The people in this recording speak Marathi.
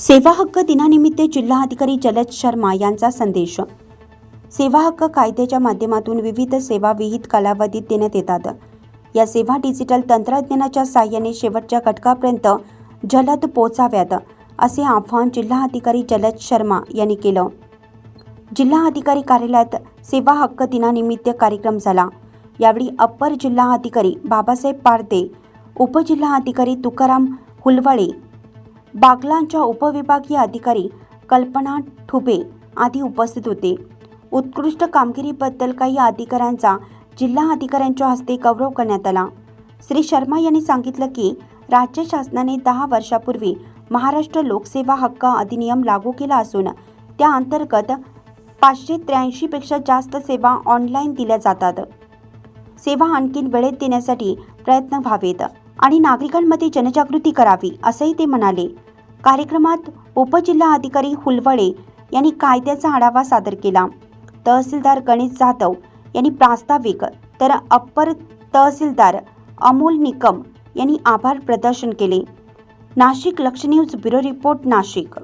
सेवा हक्क दिनानिमित्त जिल्हाधिकारी जलज शर्मा यांचा संदेश. सेवा हक्क कायद्याच्या माध्यमातून विविध सेवा विहित कालावधीत देण्यात येतात. या सेवा डिजिटल तंत्रज्ञानाच्या साहाय्याने शेवटच्या घटकापर्यंत जलद पोचाव्यात असे आवाहन जिल्हाधिकारी जलज शर्मा यांनी केलं. जिल्हा अधिकारी कार्यालयात सेवा हक्क दिनानिमित्त कार्यक्रम झाला. यावेळी अप्पर जिल्हा अधिकारी बाबासाहेब पारदे उपजिल्हाधिकारी तुकाराम हुलवळे बागलांच्या उपविभागीय अधिकारी कल्पना ठुबे आदी उपस्थित होते. उत्कृष्ट कामगिरीबद्दल काही अधिकाऱ्यांचा जिल्हा अधिकाऱ्यांच्या हस्ते गौरव करण्यात आला. श्री शर्मा यांनी सांगितलं की राज्य शासनाने दहा वर्षापूर्वी महाराष्ट्र लोकसेवा हक्क अधिनियम लागू केला असून त्या अंतर्गत पाचशे त्र्याऐंशीपेक्षा जास्त सेवा ऑनलाईन दिल्या जातात. सेवा आणखीन वेळेत देण्यासाठी प्रयत्न व्हावेत आणि नागरिकांमध्ये जनजागृती करावी असंही ते म्हणाले. कार्यक्रमात उपजिल्हाधिकारी हुलवळे यांनी कायद्याचा आढावा सादर केला. तहसीलदार गणेश जाधव यांनी प्रास्ताविक तर अप्पर तहसीलदार अमोल निकम यांनी आभार प्रदर्शन केले. नाशिक लक्ष न्यूज ब्युरो रिपोर्ट नाशिक.